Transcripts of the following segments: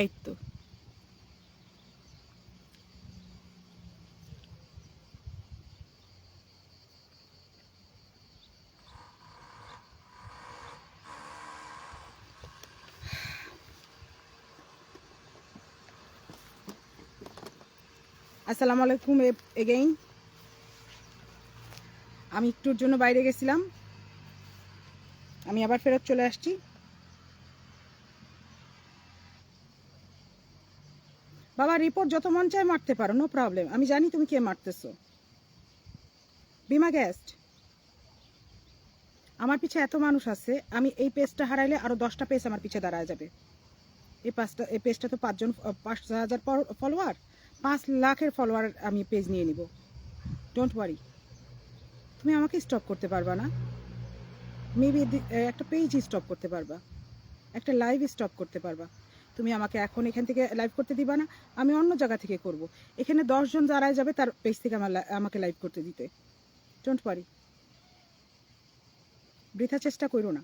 এই তো। আসসালামু আলাইকুম এগেইন আমি একটুর জন্য বাইরে গেছিলাম। আমি আবার ফেরত চলে আসছি। বাবা রিপোর্ট যত মন চায় মারতে পারো নো প্রবলেম আমি জানি তুমি কে মারতেছো। বিমা গ্যাস্ট আমার পিছে এত মানুষ আছে, আমি এই পেজটা হারাইলে আরও দশটা পেজ আমার পিছে দাঁড়ায় যাবে। এই পাঁচটা এই পেজটা তো পাঁচজন পাঁচ হাজার ফলোয়ার পাঁচ লাখের ফলোয়ার আমি পেজ নিয়ে নিব। ডোন্ট ওয়ারি তুমি আমাকে স্টপ করতে পারবা না। মেবি একটা পেজ স্টপ করতে পারবা। একটা লাইভ স্টপ করতে পারবা। তুমি আমাকে এখন এখান থেকে লাইভ করতে দিবা না, আমি অন্য জায়গা থেকে করব। এখানে দশজন যারাই যাবে, তার পেজ থেকে আমার আমাকে লাইভ করতে দিতে। ডোন্ট পারি বৃথা চেষ্টা করো না।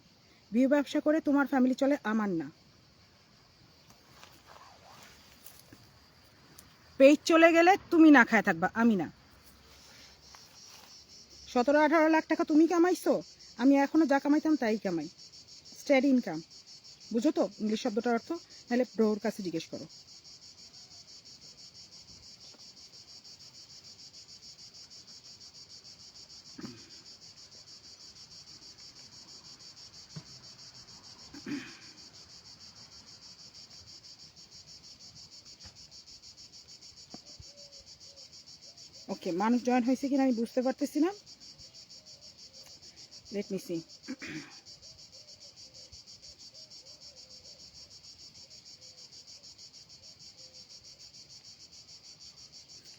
বিয়ে ব্যবসা করে তোমার ফ্যামিলি চলে, আমার না। পেজ চলে গেলে তুমি না খায় থাকবা, আমি না। সতেরো, আঠারো লাখ টাকা তুমি কামাইছো, আমি এখনও যা কামাইতাম তাই কামাই। স্টেডি ইনকাম বুঝো তো ইংলিশ শব্দটার অর্থ? নাহলে ব্রোর কাছে জিজ্ঞেস করো। ওকে, মানুষ জয়েন হয়েছে কিনা আমি বুঝতে পারতেছি না। লেট মি সি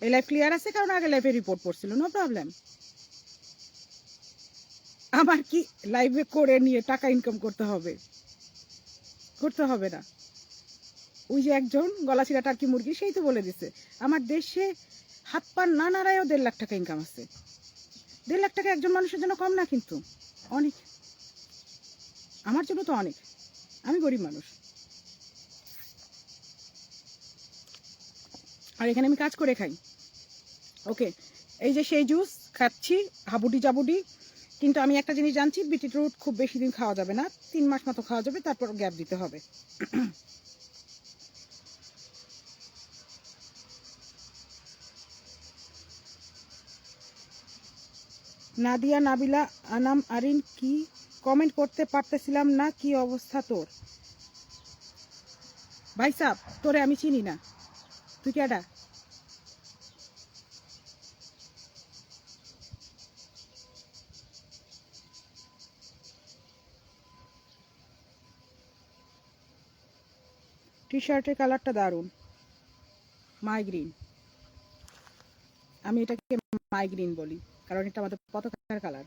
এই লাইফ ক্লিয়ার আছে? কারণ আগে লাইফে রিপোর্ট পড়ছিল নো প্রবলেম আমার কি লাইভে করে নিয়ে টাকা ইনকাম করতে হবে? করতে হবে না। ওই যে একজন গলা ছিঁড়া টার্কি মুরগি, সেই তো বলে দিছে, আমার দেশে হাত পা না নাড়ায়ও দেড় লাখ টাকা ইনকাম আছে। দেড় লাখ টাকা একজন মানুষের জন্য কম না কিন্তু, অনেক। আমার জন্য তো অনেক। আমি গরিব মানুষ। আর এখানে আমি কাজ করে খাই। ওকে, এই যে সেই জুস খাচ্ছি, হাবুডি জাবুডি, কিন্তু আমি একটা জিনিস জানছি, বিটিরুট খুব বেশি দিন খাওয়া যাবে না, তিন মাস মতো খাওয়া যাবে, তারপর গ্যাপ দিতে হবে। নাদিয়া, নাবিলা, আনাম, আরিন, কি কমেন্ট করতে পারতেছিলাম না, কি অবস্থা তোর? ভাই সাহ তোরে আমি চিনি না। তুই কেডা টি শার্টের কালারটা দারুণ। মাইগ্রিন আমি এটাকে মাইগ্রিন বলি, কারণ এটা আমাদের পতাকার colour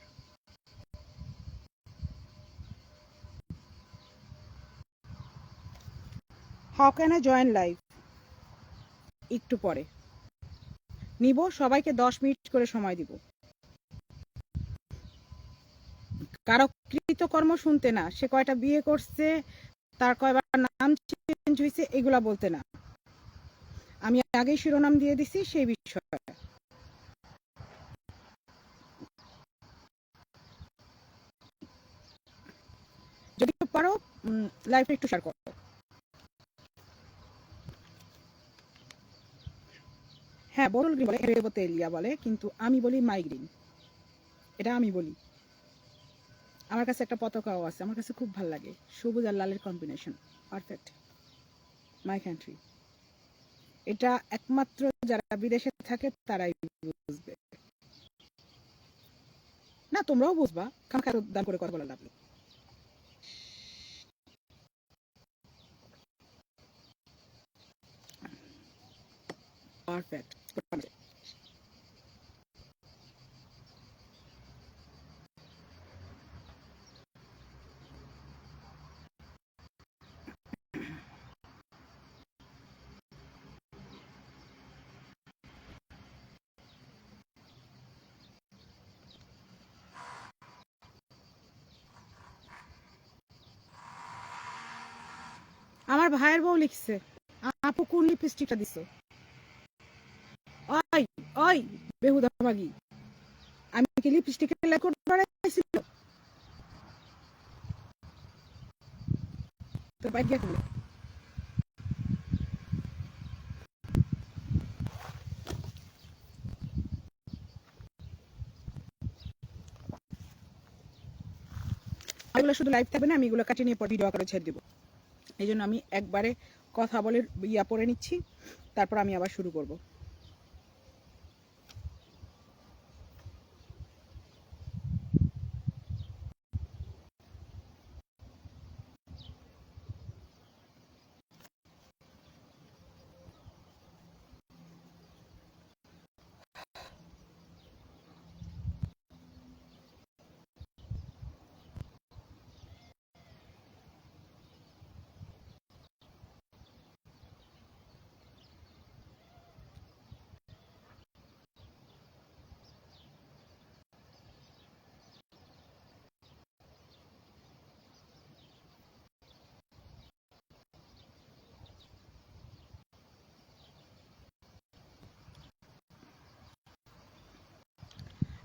how can I join live একটু পরে। নিব, সবাইকে দশ মিনিট করে সময় দিব। কারও কৃতকর্ম শুনতে না, সে কয়টা বিয়ে করছে তার কয়বার নাম চেঞ্জ হয়েছে, এগুলা বলতে না। আমি আগেই শিরোনাম দিয়ে দিছি সেই বিষয়ে। যদি পারো লাইফে একটু শেয়ার করো। হ্যাঁ বরুল বলে রেবতে এলিয়া বলে, কিন্তু আমি বলি মাইগ্রিন এটা আমি বলি। আমার কাছে একটা পতাকাও আছে, আমার কাছে খুব ভালো লাগে। সবুজ আর লালের কম্বিনেশন পারফেক্ট মাই কান্ট্রি এটা একমাত্র যারা বিদেশে থাকে, তারাই বুঝবে। না, তোমরাও বুঝবা। খামাখা দান করে কথা বলা লাগল পারফেক্ট আমার ভাইয়ের বউ লিখছে, আপু কোন লিপস্টিকটা দিছো? ওই ওই, বেহুদা মাগি আমি কি লিপস্টিকের লাইক করে বাড়াইছিল তো বাইক করলে? এগুলো শুধু লাইভ থাকবে না, আমি এগুলো কাটিয়ে নিয়ে পর ভিডিও আকারে ছেড়ে দেবো। এই জন্য আমি একবারে কথা বলে ইয়া পরে নিচ্ছি তারপর আমি আবার শুরু করব।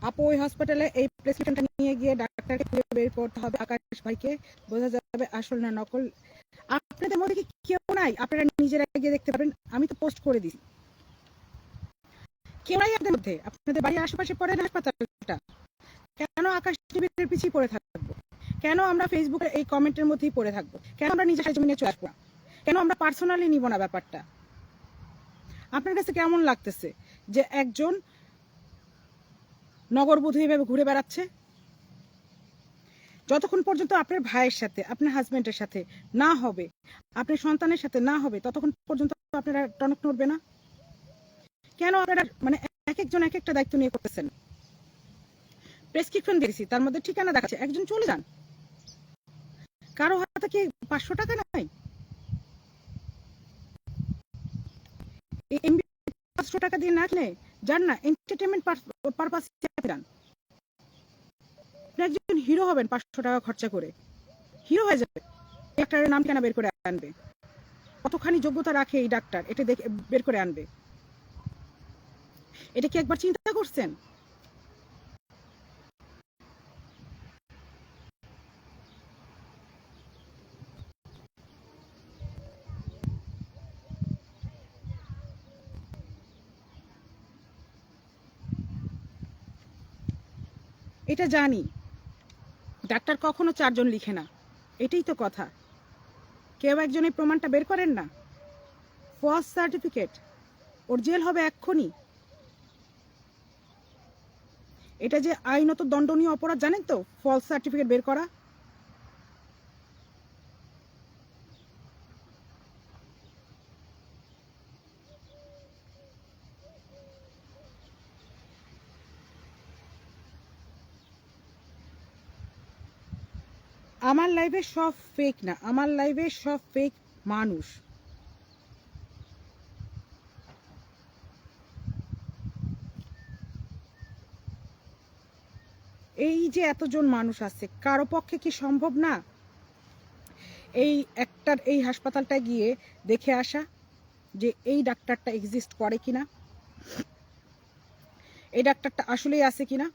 আপু, ওই হসপিটালে এই প্রেসক্রিপশনটা নিয়ে গিয়ে ডাক্তারকে খুঁজে বের করতে হবে আকাশ ভাইকে বোঝা যাবে আসল না নকল। আপনাদের মধ্যে কি কেউ নাই? আপনারা নিজেরা গিয়ে দেখতে পাবেন আমি তো পোস্ট করে দিই কেউ নাই আপনাদের মধ্যে? আপনাদের বাড়ির আশেপাশে পড়ে না হাসপাতালটা? কেন আকাশ টিভির পিছিয়ে পড়ে থাকব? কেন আমরা ফেসবুকের এই কমেন্টের মধ্যেই পড়ে থাকব? কেন আমরা নিজের জমিনে চলে আসব কেন আমরা পার্সোনালি নিব না ব্যাপারটা? আপনার কাছে কেমন লাগতেছে যে একজন নগরবধূ এভাবে ঘুরে বেড়াচ্ছে? যতক্ষণ পর্যন্ত আপনার ভাইয়ের সাথে, আপনার হাজবেন্ডের সাথে না হবে, আপনার সন্তানের সাথে না হবে, ততক্ষণ পর্যন্ত আপনারা টনক নড়বে না? কেন আপনারা মানে এক একজন এক একটা দায়িত্ব নিয়ে করতেছেন? প্রেসক্রিপশন দিয়েছি, তার মধ্যে ঠিকানা দেখাচ্ছে, একজন চলে যান। কারও হাতে কি পাঁচশো টাকা নাই? এমবি পাঁচশো টাকা দিয়ে না যান না এন্টারটেনমেন্ট পারপাস যান আপনি একজন হিরো হবেন পাঁচশো টাকা খরচা করে। হিরো হয়ে যাবে। ডাক্তারের নাম কেন বের করে আনবে। কতখানি যোগ্যতা রাখে এই ডাক্তার, এটা দেখে বের করে আনবে। এটা কি একবার চিন্তা করছেন? এটা জানি। ডাক্তার কখনো চারজন লিখে না। এটাই তো কথা। কেউ একজন এই প্রমাণটা বের করেন না। ফস সার্টিফিকেট ওর জেল হবে এক্ষুনি। এটা যে আইনত দণ্ডনীয় অপরাধ, জানেন তো? ফলস সার্টিফিকেট বের করা। আমার লাইফে সব ফেক না, আমার লাইফে সব ফেক মানুষ। এই যে এতজন মানুষ আছে, কারও পক্ষে কি সম্ভব না? এই একটার এই হাসপাতালটা গিয়ে দেখে আসা যে এই ডাক্তারটা এক্সিস্ট করে কিনা। এই ডাক্তারটা আসলেই আছে কিনা?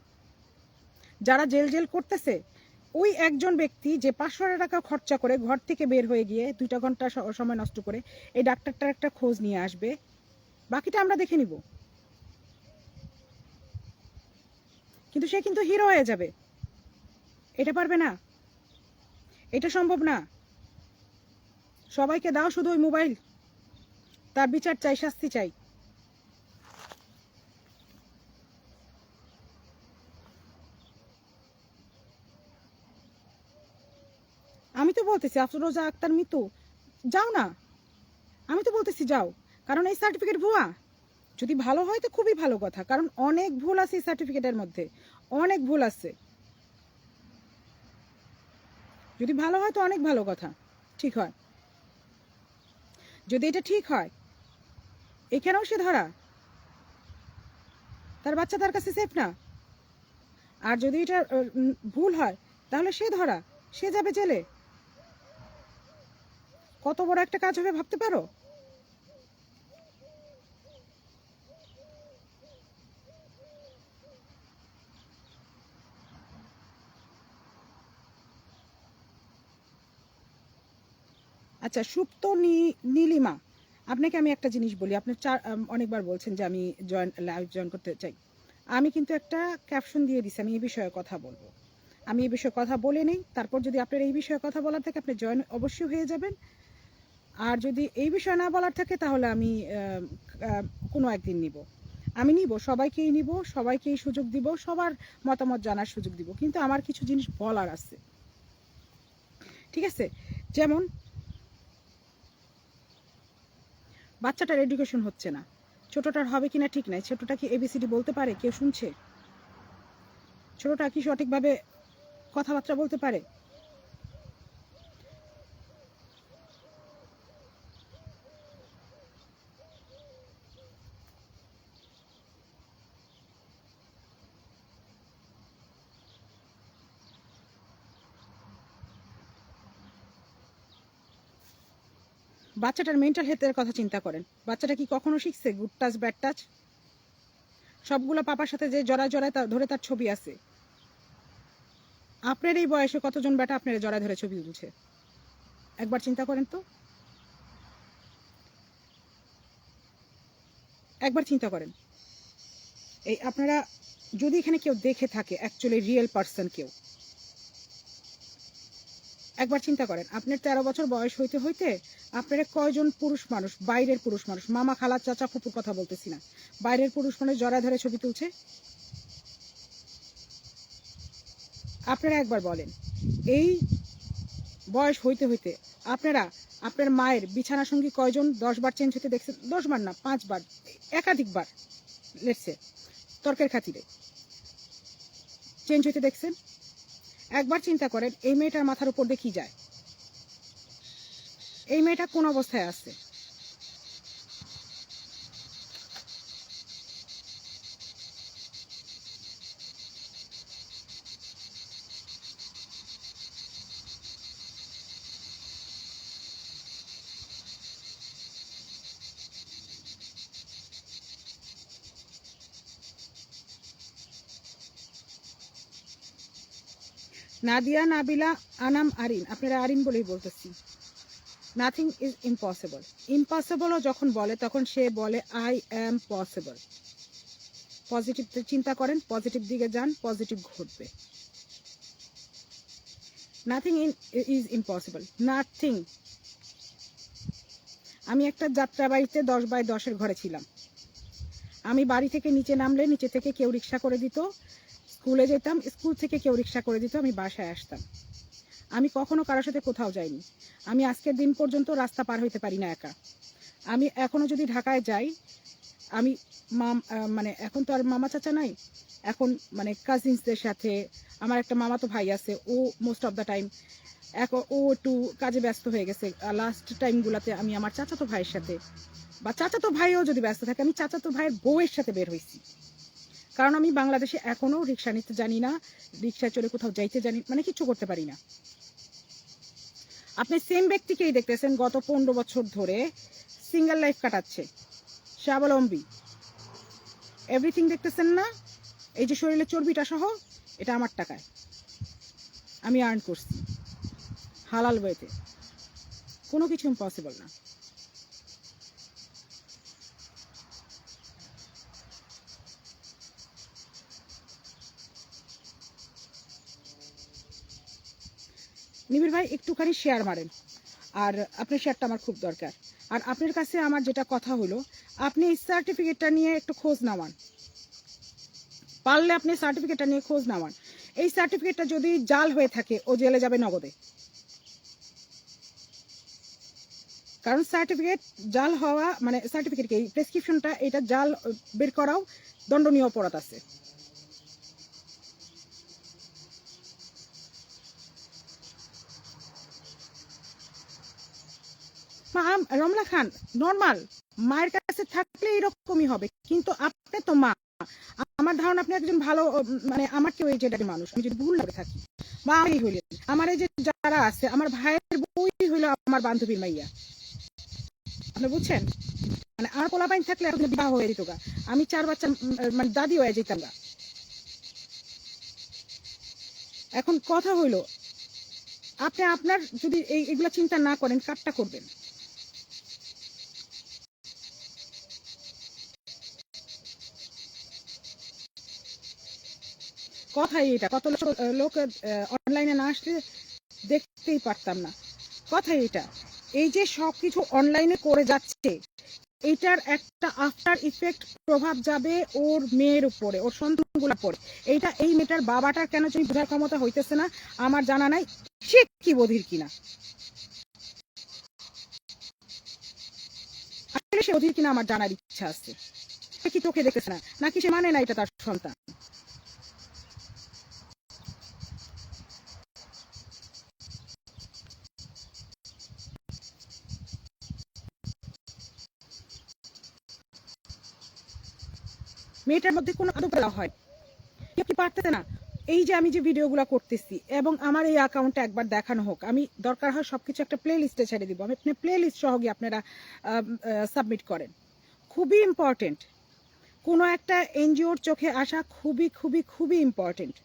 যারা জেল জেল করতেছে ওই একজন ব্যক্তি যে পাঁচশো টাকা খরচা করে ঘর থেকে বের হয়ে গিয়ে দুইটা ঘণ্টা সময় নষ্ট করে এই ডাক্তারটার একটা খোঁজ নিয়ে আসবে। বাকিটা আমরা দেখে নিব। কিন্তু সে কিন্তু হিরো হয়ে যাবে। এটা পারবে না। এটা সম্ভব না। সবাইকে দাও শুধু ওই মোবাইল। তার বিচার চাই, শাস্তি চাই। বলতেছি আফরোজা আক্তার মিতু। যাও না। আমি তো বলতেছি যাও। কারণ এই সার্টিফিকেট ভুয়া। যদি ভালো হয় তো খুবই ভালো কথা। কারণ অনেক ভুল আছে এই সার্টিফিকেটের মধ্যে। অনেক ভুল আছে। যদি ভালো হয় তো অনেক ভালো কথা। ঠিক হয়। যদি এটা ঠিক হয়, এখানেও সে ধরা। তার বাচ্চা তার কাছে সেফ না। আর যদি এটা ভুল হয়, তাহলে সে ধরা। সে যাবে জেলে। কত বড় একটা কাজ হবে ভাবতে পারো? আচ্ছা সুপ্ত নীলিমা, আপনাকে আমি একটা জিনিস বলি। আপনি চার অনেকবার বলছেন যে আমি জয়েন লাইভ জয়েন করতে চাই। আমি কিন্তু একটা ক্যাপশন দিয়ে দিছি, আমি এই বিষয়ে কথা বলব। আমি এই বিষয়ে কথা বলে নেই, তারপর যদি আপনার এই বিষয়ে কথা বলার থাকে আপনি জয়েন অবশ্যই হয়ে যাবেন। আর যদি এই বিষয়ে না বলার থাকে, তাহলে আমি কোনো একদিন নিব। আমি নিব, সবাইকেই নিব, সবাইকেই সুযোগ দিব, সবার মতামত জানার সুযোগ দিব, কিন্তু আমার কিছু জিনিস বলার আছে। ঠিক আছে? যেমন, বাচ্চাটার এডুকেশন হচ্ছে না। ছোটটার হবে কিনা ঠিক নাই। ছোটটা কি এবিসিডি বলতে পারে? কেউ শুনছে? ছোটটা কি সঠিকভাবে কথাবার্তা বলতে পারে? বাচ্চাটার মেন্টাল হেলথের কথা চিন্তা করেন। বাচ্চাটা কি কখনো শিখছে? গুড টাচ ব্যাড টাচ সবগুলো পাপার সাথে যে জড়ায় জড়ায় তার ধরে তার ছবি আছে। আপনার এই বয়সে কতজন ব্যাটা আপনার জড়ায় ধরে ছবি তুলছে? একবার চিন্তা করেন তো। একবার চিন্তা করেন। এই আপনারা যদি এখানে কেউ দেখে থাকে অ্যাকচুয়ালি রিয়েল পার্সন কেউ একবার চিন্তা করেন, আপনার তেরো বছর বয়স হইতে হইতে আপনারা কয়জন পুরুষ মানুষ? বাইরের পুরুষ মানুষ। মামা খালা চাচা ফুপুর কথা বলতেছি না। বাইরের পুরুষ মানুষ জড়া ধরে ছবি তুলছে? আপনারা একবার বলেন, এই বয়স হইতে হইতে আপনারা, আপনার মায়ের বিছানা সঙ্গী কয়জন? দশ বার চেঞ্জ হতে দেখছেন, দশ বার না পাঁচবার একাধিকবার লেটসে তর্কের খাতিরে। চেঞ্জ হইতে দেখছেন? একবার চিন্তা করেন, এই মেয়েটার মাথার উপর দিয়ে কী যায়? এই মেয়েটা কোন অবস্থায় আছে? নাদিয়া, নাবিলা, আনাম, আরিন। আপনারা আরিন বলেই বলতেছি। নাথিং ইজ ইম্পসিবল ইম্পসিবলও যখন বলে, তখন সে বলে আই অ্যাম পসিবল পজিটিভ চিন্তা করেন পজিটিভ দিকে যান পজিটিভ ঘটবে। Nothing in is impossible nothing আমি একটা যাত্রা বাড়িতে দশ বাই দশের ঘরে ছিলাম। আমি বাড়ি থেকে নিচে নামলে, নিচে থেকে কেউ রিক্সা করে দিত। স্কুলে যেতাম, স্কুল থেকে কেউ রিক্সা করে দিত, আমি বাসায় আসতাম। আমি কখনো কারোর সাথে কোথাও যাইনি। আমি আজকের দিন পর্যন্ত রাস্তা পার হইতে পারি না একা। আমি এখনও যদি ঢাকায় যাই, আমি মাম মানে এখন তো আর মামা চাচা নাই, এখন মানে কাজিনসদের সাথে, আমার একটা মামাতো ভাই আছে, ও মোস্ট অফ দ্য টাইম এখন ও একটু কাজে ব্যস্ত হয়ে গেছে। লাস্ট টাইমগুলোতে আমি আমার চাচাতো ভাইয়ের সাথে, বা চাচাতো ভাইও যদি ব্যস্ত থাকে, আমি চাচাতো ভাইয়ের বউয়ের সাথে বের হয়েছি কারণ আমি বাংলাদেশে এখনও রিক্সা নিতে জানি না, রিক্সায় চড়ে কোথাও যাইতে জানি মানে কিছু করতে পারি না। আপনি সেম ব্যক্তিকেই দেখতেছেন, গত পনেরো বছর ধরে সিঙ্গেল লাইফ কাটাচ্ছে, স্বাবলম্বী। এভরিথিং দেখতেছেন না, এই যে শরীরে চর্বিটা সহ, এটা আমার টাকায়। আমি আর্ন করছি, হালাল ওয়েতে কোনো কিছু ইম্পসিবল না। নিবিড় ভাই, একটুখানি শেয়ার মারেন। আর আপনার শেয়ারটা আমার খুব দরকার। আর আপনার কাছে আমার যেটা কথা হলো, আপনি এই সার্টিফিকেটটা নিয়ে একটু খোঁজ নামান। পারলে আপনি সার্টিফিকেটটা নিয়ে খোঁজ নামান। এই সার্টিফিকেটটা যদি জাল হয়ে থাকে, ও জেলে যাবে নগদে। কারণ সার্টিফিকেট জাল হওয়া মানে সার্টিফিকেট কি প্রেসক্রিপশনটা এটা জাল বের করাও দণ্ডনীয় অপরাধ আছে। মা রমলা খান নর্মাল মায়ের কাছে থাকলে এরকমই হবে। কিন্তু আপনি তো মা, আমার ধারণা আপনি একজন ভালো মানে আমার কেউ এই মানুষ, আমি যদি ভুল থাকি। বা আমি হইলেন আমার এই যে যারা আছে, আমার ভাইয়ের বই হইল আমার বান্ধবীর মাইয়া। আপনি বুঝছেন? মানে আর পোলা বাইন থাকলে এখন বিবাহ হয়ে যেত গা। আমি চার বাচ্চা মানে দাদি হয়ে যেতাম গা। এখন কথা হইল, আপনি আপনার যদি এই, এগুলো চিন্তা না করেন কাটটা করবেন? কথাই এটা। কত লোক অনলাইনে না আসলে দেখতেই পারতাম না। কথাই এটা। এই যে সব কিছু অনলাইনে করে যাচ্ছে, এটার একটা আফটার ইফেক্ট প্রভাব যাবে ওর মেয়ের উপরে, ওর সন্তানগুলোর উপরে। এইটা, এই মেয়েটার বাবাটার কেন জানি বোঝার ক্ষমতা হইতেছে না, আমার জানা নাই, সে কি বধির কিনা? আসলে সে অধীর কিনা আমার জানার ইচ্ছা আছে। সে কি চোখে দেখতেছে না, নাকি সে মানে না এটা তার সন্তান? মেয়েটার মধ্যে কোনো আদব দেওয়া হয়। কেউ কি পারতেছে না? এই যে আমি যে ভিডিওগুলো করতেছি এবং আমার এই অ্যাকাউন্টে একবার দেখানো হোক, আমি দরকার হয় সব কিছু একটা প্লে লিস্টে ছেড়ে দিব। আমি আপনি প্লে লিস্ট সহ গিয়ে আপনারা সাবমিট করেন। খুবই ইম্পর্টেন্ট কোনো একটা এনজিওর চোখে আসা খুবই খুবই খুবই ইম্পর্টেন্ট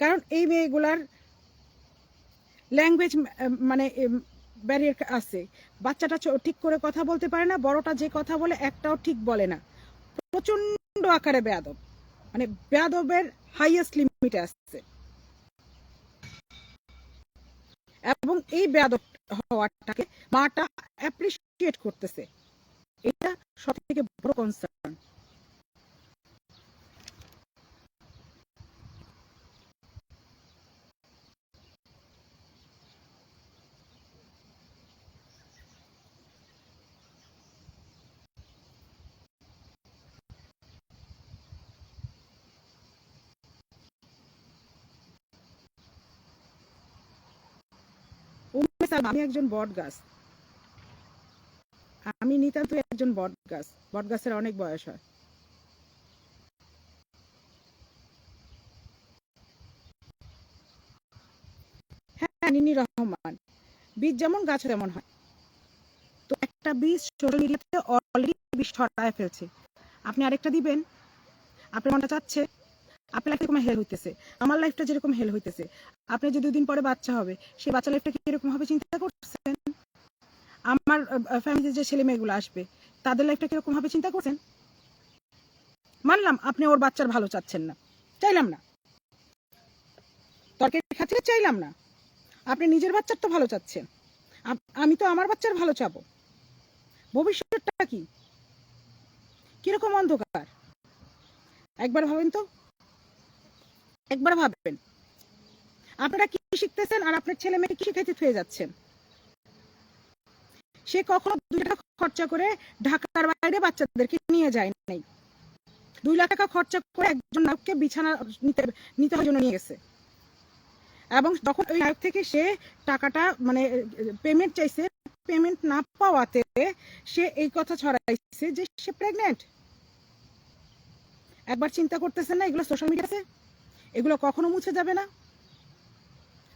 কারণ এই মেয়েগুলার ল্যাঙ্গুয়েজ মানে ব্যারিয়ার আছে। বাচ্চাটা ঠিক করে কথা বলতে পারে না, বড়টা যে কথা বলে একটাও ঠিক বলে না। প্রচণ্ড আকারে বেয়াদব। মানে বেয়াদবের হাইয়েস্ট লিমিটে আসছে এবং এই বেয়াদব হওয়াটাকে মাটা অ্যাপ্রিসিয়েট করতেছে। এটা সব থেকে বড় কনসার্ন উম্মে আমি একজন বট গাছ আমি নিতান্ত একজন বট গাছ বট গাছের অনেক বয়স হয়। হ্যাঁ নিনি রহমান। বীজ যেমন গাছ তেমন হয়। তো একটা বীজ অলরেডি বীজ ছড়ায় ফেলছে। আপনি আরেকটা দিবেন? আপনার মনটা চাচ্ছে? আপনার লাইফ এরকম হেল হইতেছে। আমার লাইফটা যেরকম হেল হইতেছে। আপনি যে দুদিন পরে বাচ্চা হবে সেই বাচ্চা লাইফটা কীরকম হবে চিন্তা করছেন? আমার ফ্যামিলিতে যে ছেলে মেয়েগুলো আসবে, তাদের লাইফটা কীরকম হবে চিন্তা করছেন? মানলাম আপনি ওর বাচ্চার ভালো চাচ্ছেন না। চাইলাম না। তর্কের খাতিরে চাইলাম না। আপনি নিজের বাচ্চার তো ভালো চাচ্ছেন। আমি তো আমার বাচ্চার ভালো চাবো। ভবিষ্যৎটা কি? কীরকম অন্ধকার? একবার ভাবেন তো। একবার ভাববেন। আপনারা কি শিখতেছেন আর আপনার ছেলে মেয়ে কি শিখাইতে থুয়ে যাচ্ছেন সে কখনো দুই টাকা খরচা করে ঢাকার বাইরে বাচ্চাদেরকে নিয়ে যায় নাই। দুই লাখ টাকা খরচা করে একজন নায়ককে বিছানা নিতে নিতে জন্য নিয়ে গেছে। এবং তখন ওই নায়ক থেকে সে টাকাটা মানে পেমেন্ট চাইছে। পেমেন্ট না পাওয়াতে সে এই কথা ছড়াইছে যে সে প্রেগনেন্ট একবার চিন্তা করতেছেন না এগুলো সোশ্যাল মিডিয়াতে এগুলো কখনো মুছে যাবে না।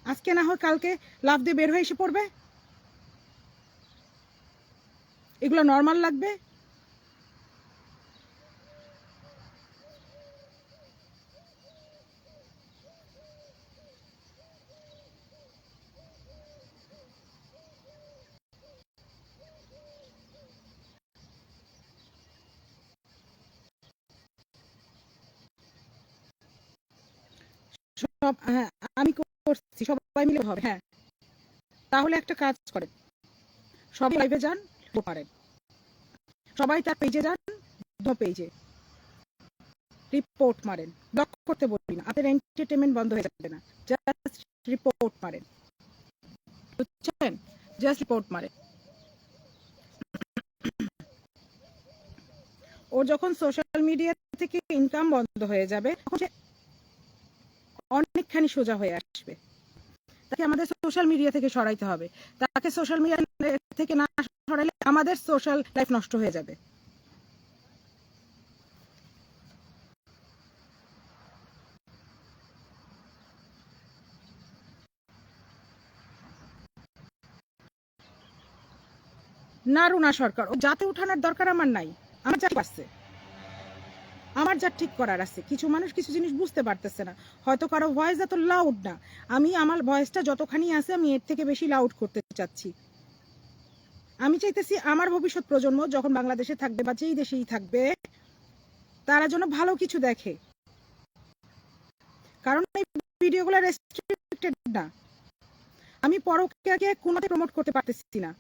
আজকে না হয় কালকে লাভ দিয়ে বের হয়ে এসে পড়বে। এগুলো নর্মাল লাগবে। সব হ্যাঁ আমি করছি, সবাই মিলে হবে হ্যাঁ। তাহলে একটা কাজ সবাই লাইভে যান পারেন সবাই তার পেজে যান পেজে রিপোর্ট মারেন। ব্লক করতে না। আপনার এন্টারটেনমেন্ট বন্ধ হয়ে যাবে না। জাস্ট রিপোর্ট মারেন। বুঝছেন? জাস্ট রিপোর্ট মারেন। ও যখন সোশ্যাল মিডিয়া থেকে ইনকাম বন্ধ হয়ে যাবে, তখন অনেকখানি সোজা হয়ে আসবে। তাকে আমাদের সোশ্যাল মিডিয়া থেকে সরাইতে হবে। তাকে সোশ্যাল মিডিয়া থেকে না সরাইলে আমাদের সোশ্যাল লাইফ নষ্ট হয়ে যাবে। না রুনা সরকার, ও জাতে উঠানোর দরকার আমার নাই। আমার চাকরি পাচ্ছে আমার যা ঠিক করার আছে। কিছু মানুষ কিছু জিনিস বুঝতে পারতেছে না। হয়তো কারও ভয়েস এত লাউড না। আমি আমার ভয়েসটা যতখানি আছে, আমি এর থেকে বেশি লাউড করতে চাচ্ছি। আমি চাইতেছি আমার ভবিষ্যৎ প্রজন্ম যখন বাংলাদেশে থাকবে বা যেই দেশেই থাকবে, তারা যেন ভালো কিছু দেখে। কারণ এই ভিডিওগুলো রেস্ট্রিক্টেড না। আমি পরকে কোনোতে প্রমোট করতে পারতেছি না।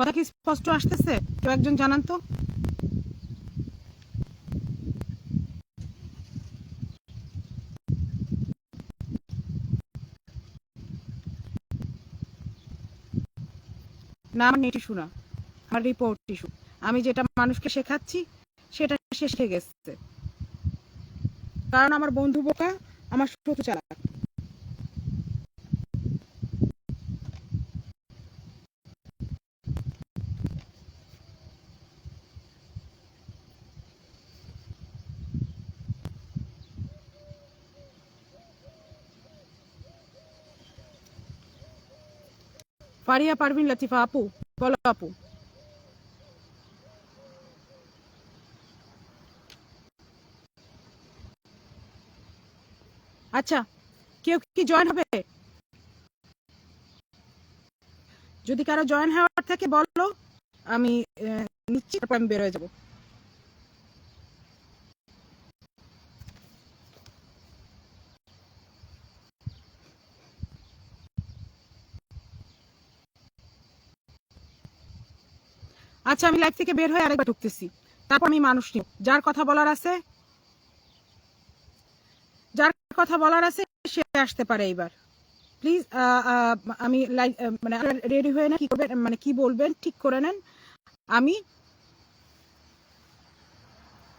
কথা কি স্পষ্ট আসতেছে? কেউ একজন জানান তো। না, আমার নেট না। আমার রিপোর্ট ইস্যু আমি যেটা মানুষকে শেখাচ্ছি, সেটা সে শিখে গেছে। কারণ আমার বন্ধু বোকা, আমার শত্রু চালাক। ফারিয়া পারভিন, লাতিফা আপু, বলো আপু। আচ্ছা কেউ কি জয়েন হবে? যদি কারও জয়েন হওয়ার থাকে, বলো। আমি নিশ্চিত আমি বের হয়ে যাব। আচ্ছা আমি লাইফ থেকে বের হয়ে আরেকবার ঢুকতেছি। তারপর আমি মানুষ নিব। যার কথা বলার আছে, যার কথা বলার আছে, সে আসতে পারে এইবার। প্লিজ আমি লাইভ মানে রেডি হয়ে না কি করবেন মানে কি বলবেন, ঠিক করে নেন। আমি